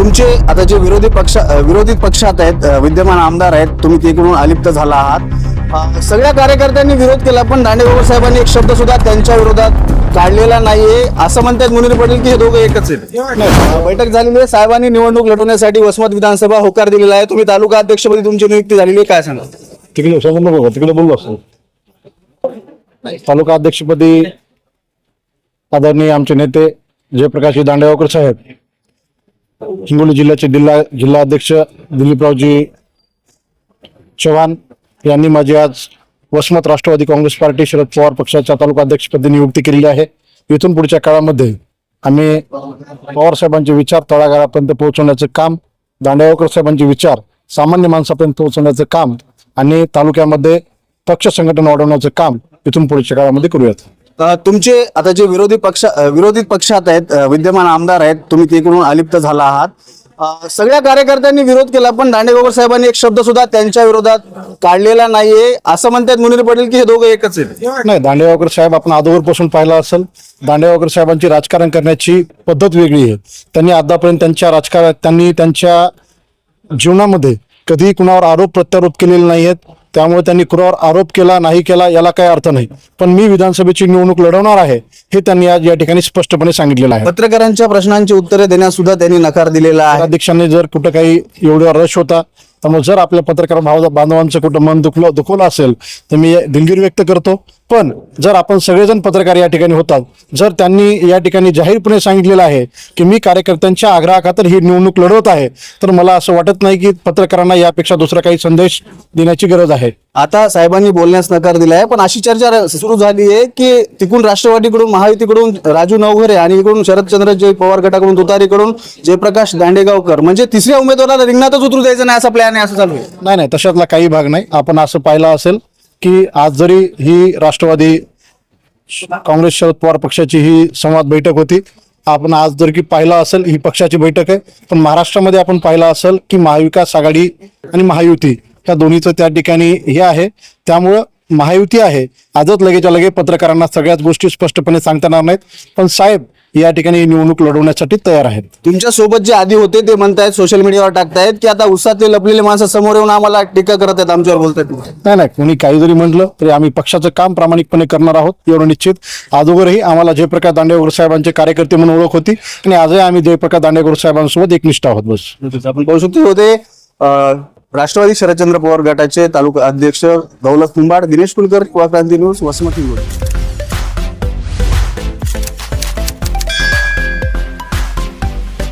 तुमचे आता जे विरोधी पक्ष विरोधी पक्षात आहेत विद्यमान आमदार आहेत तुम्ही तिकडून अलिप्त झाला आहात. सगळ्या कार्यकर्त्यांनी विरोध केला पण दांडेबाबा साहेबांनी एक शब्द सुद्धा त्यांच्या विरोधात काढलेला नाहीये. असं म्हणतात मुनीर पटेल की हे दोघं एकच आहेत. बैठक झालेली आहे. साहेबांनी निवडणूक लढवण्यासाठी वसमत विधानसभा होकार दिलेला आहे. तुम्ही तालुका अध्यक्षपदी तुमची नियुक्ती झालेली आहे. काय सांगा तिकडे सांगू नको तिकडे बोललो असतो तालुका अध्यक्षपदी आदरणीय आमचे नेते जयप्रकाशजी दांडेगावकर साहेब हिंगोली जिल्ह्याचे जिल्हा जिल्हा अध्यक्ष दिलीपरावजी चव्हाण यांनी माझी आज वसमत राष्ट्रवादी काँग्रेस पार्टी शरद पवार पक्षाच्या तालुका अध्यक्षपदी नियुक्ती केलेली आहे. इथून पुढच्या काळामध्ये आम्ही पवार साहेबांचे विचार तळागाळापर्यंत पोहोचवण्याचं काम दांडेगावकर साहेबांचे विचार सामान्य माणसापर्यंत पोहोचवण्याचं काम आणि तालुक्यामध्ये पक्ष संघटन वाढवण्याचं काम इथून पुढच्या काळामध्ये करूयात. तुमचे आता जे विरोधी पक्ष विरोधी पक्षात आहेत विद्यमान आमदार आहेत तुम्ही तिकडून अलिप्त झाला आहात. सगळ्या कार्यकर्त्यांनी विरोध केला पण दांडेबाबा साहेबांनी एक शब्द सुद्धा त्यांच्या विरोधात काढलेला नाहीये. असं म्हणतात मुनीर पटेल की हे दोघं एकच आहेत. नाही दांडेगावकर साहेब आपण अगोदरपासून पाहिलं असेल. दांडेगावकर साहेबांची राजकारण करण्याची पद्धत वेगळी आहे. त्यांनी आतापर्यंत त्यांच्या राजकारण त्यांनी त्यांच्या जीवनामध्ये कधीही कुणावर आरोप प्रत्यारोप केलेले नाही आहेत त्यामुळे त्यांनी कुणावर आरोप केला नाही केला याला काही अर्थ नाही. पण मी विधानसभेची निवडणूक लढवणार आहे हे त्यांनी आज या ठिकाणी स्पष्टपणे सांगितलेलं आहे. पत्रकारांच्या प्रश्नांची उत्तरे देण्यास सुद्धा त्यांनी नकार दिलेला आहे. अध्यक्षांनी जर कुठं काही एवढा रश होता त्यामुळे जर आपल्या पत्रकार भाव बांधवांचं कुठं मन दुखलं दुखवलं असेल तर मी दिलगिरी व्यक्त करतो. पण जर आपण सगळेजण पत्रकार या ठिकाणी होतात जर त्यांनी या ठिकाणी जाहीरपणे सांगितलेलं आहे की मी कार्यकर्त्यांच्या आग्रहाखातर ही निवडणूक लढवत आहे तर मला असं वाटत नाही की पत्रकारांना यापेक्षा दुसरा काही संदेश देण्याची गरज आहे. आता साहेबांनी बोलण्यास नकार दिलाय पण अशी चर्चा सुरू झाली आहे की तिकडून राष्ट्रवादीकडून महायुतीकडून राजू नवघरे आणि इकडून शरदचंद्र जय पवार गटाकडून तुतारीकडून जयप्रकाश दांडेगावकर म्हणजे तिसऱ्या उमेदवाराला रिंगणातच उतरू द्यायचं नाही असा प्लॅन आहे असं चालू आहे. नाही नाही तशातला काही भाग नाही. आपण असं पाहिलं असेल की आज जरी ही राष्ट्रवादी काँग्रेस शरद पवार पक्षाची ही संवाद बैठक होती आपण आज जर की पाहिलं असेल ही पक्षाची बैठक आहे पण महाराष्ट्रामध्ये आपण पाहिलं असेल की महाविकास आघाडी आणि महायुती ह्या दोन्हीचं त्या ठिकाणी हे आहे. त्यामुळं महायुती आहे. आजच लगेच्या लगे पत्रकारांना सगळ्याच गोष्टी स्पष्टपणे सांगता येणार नाहीत. पण साहेब या ठिकाणी ही निवडणूक लढवण्यासाठी तयार आहेत. तुमच्यासोबत जे आधी होते ते म्हणतायत सोशल मीडियावर टाकतायत की आता उसातले लपलेले माणसं समोर येऊन आम्हाला टीका करत आहेत आमच्यावर बोलतात नाही नाही कोणी काही जरी म्हटलं तरी आम्ही पक्षाचं काम प्रामाणिकपणे करणार आहोत एवढं निश्चित. अगोदरही आम्हाला जयप्रकाश दांडेकर साहेबांचे कार्यकर्ते म्हणून ओळख होती आणि आजही आम्ही जयप्रकाश दांडेकर साहेबांसोबत एकनिष्ठ आहोत बस. आपण पाहू शकतो होते राष्ट्रवादी शरदचंद्र पवार गटाचे तालुका अध्यक्ष दौलत कुंभाड दिनेश कुलकर युवा क्रांती न्यूज वसमती